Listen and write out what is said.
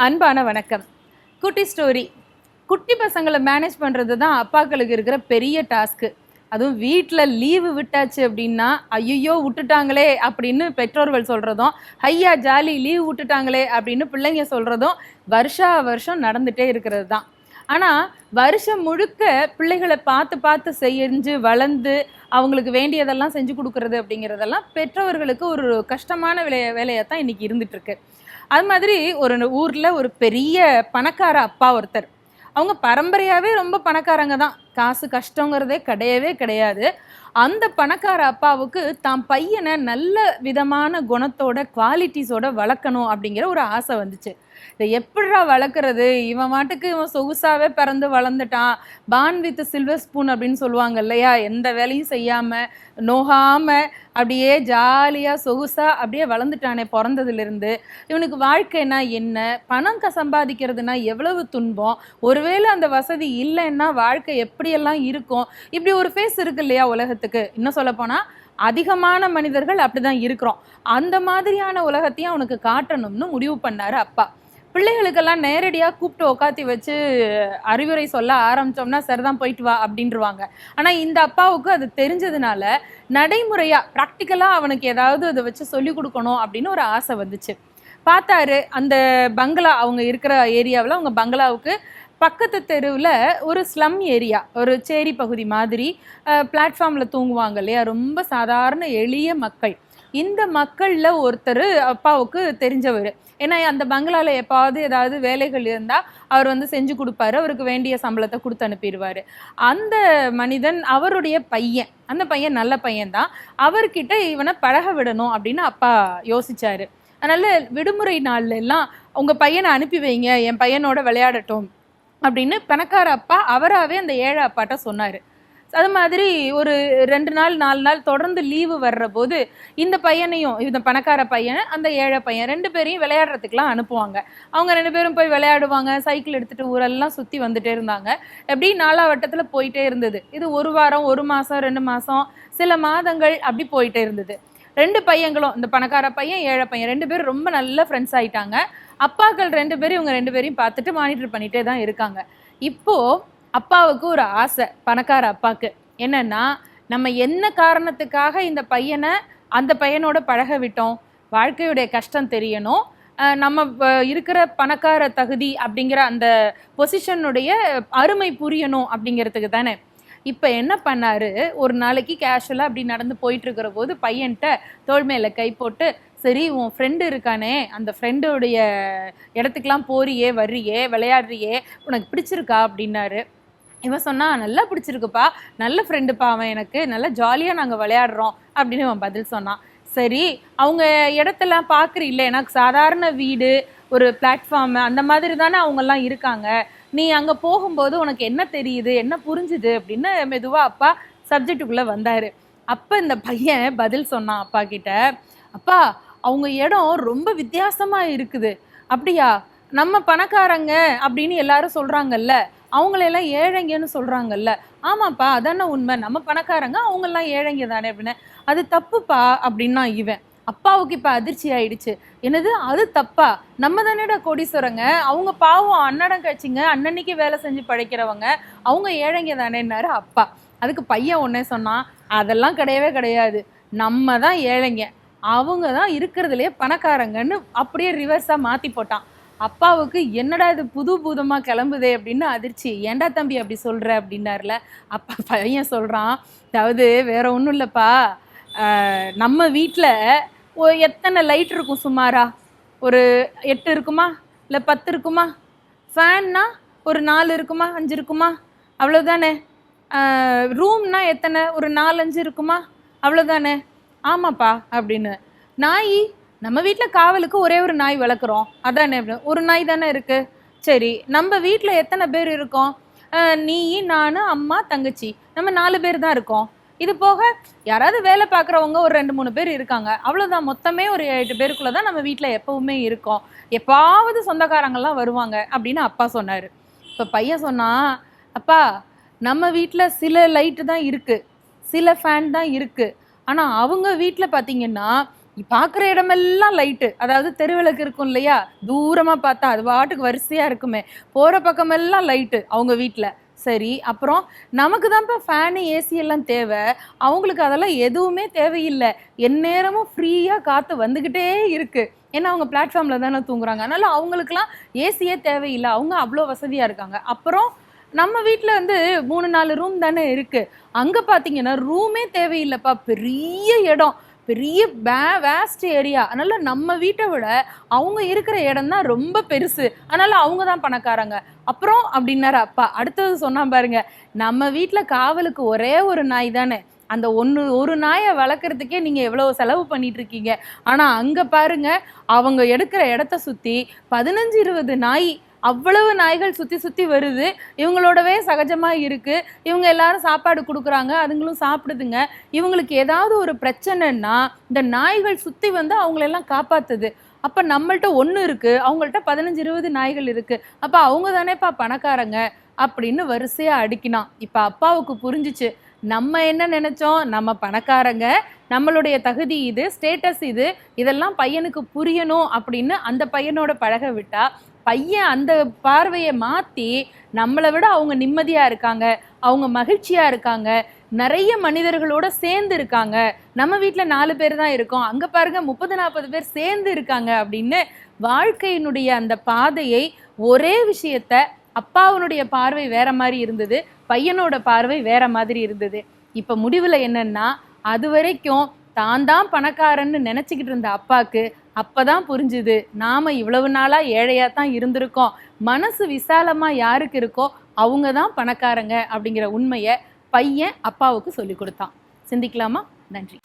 அன்பான வணக்கம். குட்டி ஸ்டோரி குட்டி பசங்களை மேனேஜ் பண்ணுறது தான் அப்பாக்களுக்கு இருக்கிற பெரிய டாஸ்க்கு அதுவும் வீட்டில் லீவு விட்டாச்சு அப்படின்னா ஐயோ விட்டுட்டாங்களே அப்படின்னு பெற்றோர்கள் சொல்கிறதும் ஐயா ஜாலி லீவு விட்டுட்டாங்களே அப்படின்னு பிள்ளைங்க சொல்கிறதும் வருஷா வருஷம் நடந்துகிட்டே இருக்கிறது தான். ஆனால் வருஷம் முழுக்க பிள்ளைகளை பார்த்து பார்த்து செஞ்சு வளர்ந்து அவங்களுக்கு வேண்டியதெல்லாம் செஞ்சு கொடுக்கறது அப்படிங்கிறதெல்லாம் பெற்றோர்களுக்கு ஒரு கஷ்டமான வேலையை வேலையாக தான் இன்றைக்கி இருந்துகிட்ருக்கு அது மாதிரி ஒரு ஊரில் ஒரு பெரிய பணக்கார அப்பா ஒருத்தர். அவங்க பரம்பரையாகவே ரொம்ப பணக்காரங்க தான். காசு கஷ்டங்கிறதே கிடையவே கிடையாது. அந்த பணக்கார அப்பாவுக்கு தான் பையனை நல்ல விதமான குணத்தோட குவாலிட்டிஸோட வளர்க்கணும் அப்படிங்கிற ஒரு ஆசை வந்துச்சு. இதை எப்படிடா வளர்க்குறது? இவன் மாட்டுக்கு இவன் சொகுசாகவே பிறந்து வளர்ந்துட்டான். பான் வித் சில்வர் ஸ்பூன் அப்படின்னு சொல்லுவாங்க இல்லையா? எந்த வேலையும் செய்யாமல் நோகாமல் அப்படியே ஜாலியாக சொகுசாக அப்படியே வளர்ந்துட்டானே பிறந்ததுலேருந்து. இவனுக்கு வாழ்க்கைனா என்ன? பணம் க சம்பாதிக்கிறதுனா எவ்வளவு துன்பம்? ஒருவேளை அந்த வசதி இல்லைன்னா வாழ்க்கை எப்படியெல்லாம் இருக்கும்? இப்படி ஒரு ஃபேஸ் இருக்கு இல்லையா உலகத்துக்கு. இன்னும் சொல்லப்போனால் அதிகமான மனிதர்கள் அப்படிதான் இருக்கிறோம். அந்த மாதிரியான உலகத்தையும் அவனுக்கு காட்டணும்னு முடிவு பண்ணார் அப்பா. பிள்ளைகளுக்கெல்லாம் நேரடியாக கூப்பிட்டு உக்காத்தி வச்சு அறிவுரை சொல்ல ஆரம்பித்தோம்னா சரிதான் போயிட்டு வா அப்படின்றவாங்க. ஆனால் இந்த அப்பாவுக்கு அது தெரிஞ்சதுனால நடைமுறையாக ப்ராக்டிக்கலாக அவனுக்கு ஏதாவது அதை வச்சு சொல்லிக் கொடுக்கணும் அப்படின்னு ஒரு ஆசை வந்துச்சு. பார்த்தாரு அந்த பங்களா அவங்க இருக்கிற ஏரியாவில் அவங்க பங்களாவுக்கு பக்கத்து தெருவில் ஒரு ஸ்லம் ஏரியா ஒரு சேரி பகுதி மாதிரி பிளாட்ஃபார்மில் தூங்குவாங்க இல்லையா? ரொம்ப சாதாரண எளிய மக்கள். இந்த மக்களில் ஒருத்தர் அப்பாவுக்கு தெரிஞ்சவர். ஏன்னா அந்த பங்களாவில் எப்பாவது ஏதாவது வேலைகள் இருந்தால் அவர் வந்து செஞ்சு கொடுப்பாரு அவருக்கு வேண்டிய சம்பளத்தை கொடுத்து அனுப்பிடுவார். அந்த மனிதன் அவருடைய பையன். அந்த பையன் நல்ல பையன்தான் அவர்கிட்ட இவனை பழக விடணும் அப்படின்னு அப்பா யோசிச்சாரு. அதனால் விடுமுறை நாள்ல எல்லாம் பையனை அனுப்பி வைங்க. என் பையனோட விளையாடட்டும். அப்படின்னு பணக்கார அப்பா அவராகவே அந்த ஏழை அப்பாட்ட சொன்னார். அது மாதிரி ஒரு ரெண்டு நாள் நாலு நாள் தொடர்ந்து லீவு வர்ற போது இந்த பையனையும் இந்த பணக்கார பையன் அந்த ஏழை பையன் ரெண்டு பேரையும் விளையாடுறதுக்குலாம் அனுப்புவாங்க. அவங்க ரெண்டு பேரும் போய் விளையாடுவாங்க சைக்கிள் எடுத்துகிட்டு ஊரெல்லாம் சுற்றி வந்துட்டே இருந்தாங்க. எப்படி? நாலாவட்டத்தில் போயிட்டே இருந்தது. இது ஒரு வாரம் ஒரு மாதம் ரெண்டு மாதம் சில மாதங்கள் அப்படி போயிட்டே இருந்தது. ரெண்டு பையங்களும் இந்த பணக்கார பையன் ஏழை பையன் ரெண்டு பேரும் ரொம்ப நல்ல ஃப்ரெண்ட்ஸ் ஆயிட்டாங்க. அப்பாக்கள் ரெண்டு பேரும் இவங்க ரெண்டு பேரையும் பார்த்துட்டு மானிட்டர் பண்ணிகிட்டே தான் இருக்காங்க. இப்போது அப்பாவுக்கு ஒரு ஆசை பணக்கார அப்பாவுக்கு என்னென்னா நம்ம என்ன காரணத்துக்காக இந்த பையனை அந்த பையனோட பழக விட்டோம்? வாழ்க்கையுடைய கஷ்டம் தெரியணும். நம்ம இருக்கிற பணக்கார தகுதி அப்படிங்கிற அந்த பொசிஷனுடைய அருமை புரியணும் அப்படிங்கிறதுக்கு தானே. இப்போ என்ன பண்ணாரு? ஒரு நாளைக்கு கேஷுவலாக அப்படி நடந்து போயிட்டு இருக்கிற போது பையன்கிட்ட தோள் கை போட்டு சரி உன் ஃப்ரெண்டு இருக்கானே அந்த ஃப்ரெண்டோடைய இடத்துக்குலாம் போறியே வர்றியே விளையாடுறியே உனக்கு பிடிச்சிருக்கா? அப்படின்னாரு. இவன் சொன்னா நல்லா பிடிச்சிருக்குப்பா நல்ல ஃப்ரெண்டுப்பா அவன் எனக்கு நல்லா ஜாலியாக நாங்கள் விளையாடுறோம் அப்படின்னு அவன் பதில் சொன்னான். சரி அவங்க இடத்தெல்லாம் பார்க்குறீல்ல எனக்கு சாதாரண வீடு ஒரு பிளாட்ஃபார்ம் அந்த மாதிரி தானே அவங்கெல்லாம் இருக்காங்க. நீ அங்கே போகும்போது உனக்கு என்ன தெரியுது? என்ன புரிஞ்சுது? அப்படின்னு மெதுவாக அப்பா சப்ஜெக்டுக்குள்ளே வந்தார். அப்போ இந்த பையன் பதில் சொன்னான் அப்பா கிட்ட அப்பா அவங்க இடம் ரொம்ப வித்தியாசமாக இருக்குது. அப்படியா? நம்ம பணக்காரங்க அப்படின்னு எல்லாரும் சொல்கிறாங்கல்ல அவங்களெல்லாம் ஏழைங்கன்னு சொல்கிறாங்கல்ல ஆமாப்பா அதானே உண்மை. நம்ம பணக்காரங்க அவங்கெல்லாம் ஏழைங்க தானே அப்படின்னு. அது தப்புப்பா அப்படின்னா இவன். அப்பாவுக்கு இப்போ அதிர்ச்சி ஆயிடுச்சு. என்னது? அது தப்பா? நம்ம தானேடா கோடீஸ்வரங்க. அவங்க பாவம் அன்னடம் கட்சிங்க. அன்னன்னைக்கு வேலை செஞ்சு படைக்கிறவங்க. அவங்க ஏழைங்க தானேன்னாரு அப்பா. அதுக்கு பையன் ஒன்னே சொன்னான் அதெல்லாம் கிடையவே கிடையாது. நம்ம தான் ஏழைங்க. அவங்க தான் இருக்கிறதுலே பணக்காரங்கன்னு அப்படியே ரிவர்ஸாக மாற்றி போட்டான். அப்பாவுக்கு என்னடா இது புது பூதமாக கிளம்புதே அப்படின்னு அதிர்ச்சி. ஏன்டா தம்பி அப்படி சொல்கிற அப்படின்னார்ல. அப்பா பையன் சொல்கிறான் அதாவது வேற ஒன்றும் இல்லைப்பா. நம்ம வீட்டில் எத்தனை லைட் இருக்கும் சுமாரா? ஒரு எட்டு இருக்குமா? இல்லை பத்து இருக்குமா? ஃபேன்னா ஒரு நாலு இருக்குமா? அஞ்சு இருக்குமா? அவ்வளோதானே ரூம்னா எத்தனை? ஒரு நாலஞ்சு இருக்குமா? அவ்வளோதானே ஆமாப்பா அப்படின்னு. நாய் நம்ம வீட்டில் காவலுக்கு ஒரே ஒரு நாய் வளர்க்குறோம். அதானே அப்படின்னு. ஒரு நாய் தானே இருக்குது சரி நம்ம வீட்டில் எத்தனை பேர் இருக்கோம்? நீ நான் அம்மா தங்கச்சி. நம்ம நாலு பேர் தான் இருக்கோம். இது போக யாராவது வேலை பார்க்குறவங்க ஒரு ரெண்டு மூணு பேர் இருக்காங்க. அவ்வளோதான் மொத்தமே ஒரு எட்டு பேருக்குள்ள தான் நம்ம வீட்டில் எப்போவுமே இருக்கோம். எப்பாவது சொந்தக்காரங்கள்லாம் வருவாங்க அப்படின்னு அப்பா சொன்னார். இப்போ பையன் சொன்னால் அப்பா நம்ம வீட்டில் சில லைட்டு தான் இருக்குது சில ஃபேன் தான் இருக்குது ஆனால் அவங்க வீட்டில் பார்த்தீங்கன்னா பார்க்குற இடமெல்லாம் லைட்டு. அதாவது தெருவிளக்கு இருக்கும் இல்லையா? தூரமாக பார்த்தா அது பாட்டுக்கு வரிசையாக இருக்குமே. போகிற பக்கமெல்லாம் லைட்டு அவங்க வீட்டில் சரி அப்புறம் நமக்கு தான்ப்பா ஃபேனு ஏசி எல்லாம் தேவை. அவங்களுக்கு அதெல்லாம் எதுவுமே தேவையில்லை. எந்நேரமும் ஃப்ரீயாக காற்று வந்துக்கிட்டே இருக்குது ஏன்னா அவங்க பிளாட்ஃபார்மில் தானே தூங்குறாங்க. அதனால அவங்களுக்குலாம் ஏசியே தேவையில்லை. அவங்க அவ்வளோ வசதியாக இருக்காங்க. அப்புறம் நம்ம வீட்டில் வந்து மூணு நாலு ரூம் தானே இருக்குது அங்கே பார்த்தீங்கன்னா ரூமே தேவையில்லைப்பா. பெரிய இடம். பெரிய வே வேஸ்ட் ஏரியா அதனால் நம்ம வீட்டை விட அவங்க இருக்கிற இடம் தான் ரொம்ப பெருசு. அதனால் அவங்க தான் பணக்காரங்க. அப்புறம் அப்படின்னாரு அப்பா. அடுத்தது சொன்னா பாருங்க நம்ம வீட்டில் காவலுக்கு ஒரே ஒரு நாய் தானே. அந்த ஒன்று ஒரு நாயை வளர்க்குறதுக்கே நீங்கள் எவ்வளோ செலவு பண்ணிட்டு இருக்கீங்க? ஆனால் அங்கே பாருங்க அவங்க எடுக்கிற இடத்த சுற்றி பதினஞ்சு இருபது நாய் அவ்வளவு நாய்கள் சுற்றி சுற்றி வருது. இவங்களோடவே சகஜமாக இருக்குது இவங்க எல்லாரும் சாப்பாடு கொடுக்குறாங்க. அதுங்களும் சாப்பிடுதுங்க. இவங்களுக்கு ஏதாவது ஒரு பிரச்சனைன்னா இந்த நாய்கள் சுற்றி வந்து அவங்களெல்லாம் காப்பாத்துது. அப்போ நம்மள்ட்ட ஒன்று இருக்குது அவங்கள்ட்ட பதினஞ்சு இருபது நாய்கள் இருக்குது அப்போ அவங்க தானேப்பா பணக்காரங்க அப்படின்னு வரிசையாக அடிக்கினான். இப்போ அப்பாவுக்கு புரிஞ்சிச்சு. நம்ம என்ன நினைச்சோம்? நம்ம பணக்காரங்க. நம்மளுடைய தகுதி இது ஸ்டேட்டஸ் இது. இதெல்லாம் பையனுக்கு புரியணும் அப்படின்னு அந்த பையனோட பழக விட்டா பையன் அந்த பார்வையை மாற்றி நம்மளை விட அவங்க நிம்மதியாக இருக்காங்க அவங்க மகிழ்ச்சியாக இருக்காங்க நிறைய மனிதர்களோட சேர்ந்து இருக்காங்க. நம்ம வீட்டில் நாலு பேர் தான் இருக்கோம். அங்கே பாருங்க முப்பது நாற்பது பேர் சேர்ந்து இருக்காங்க அப்படின்னு வாழ்க்கையினுடைய அந்த பாதையை ஒரே விஷயத்த அப்பாவனுடைய பார்வை வேற மாதிரி இருந்தது பையனோட பார்வை வேற மாதிரி இருந்தது. இப்போ முடிவில் என்னன்னா அது வரைக்கும் தான் தான் பணக்காரன்னு நினச்சிக்கிட்டு இருந்த அப்பாவுக்கு அப்பதான் புரிஞ்சுது. நாம இவ்வளவு நாளா ஏழையா தான் இருந்திருக்கோம். மனசு விசாலமா யாருக்கு இருக்கோ அவங்க தான் பணக்காரங்க அப்படிங்கிற உண்மையை பையன் அப்பாவுக்கு சொல்லி கொடுத்தான். சிந்திக்கலாமா? நன்றி.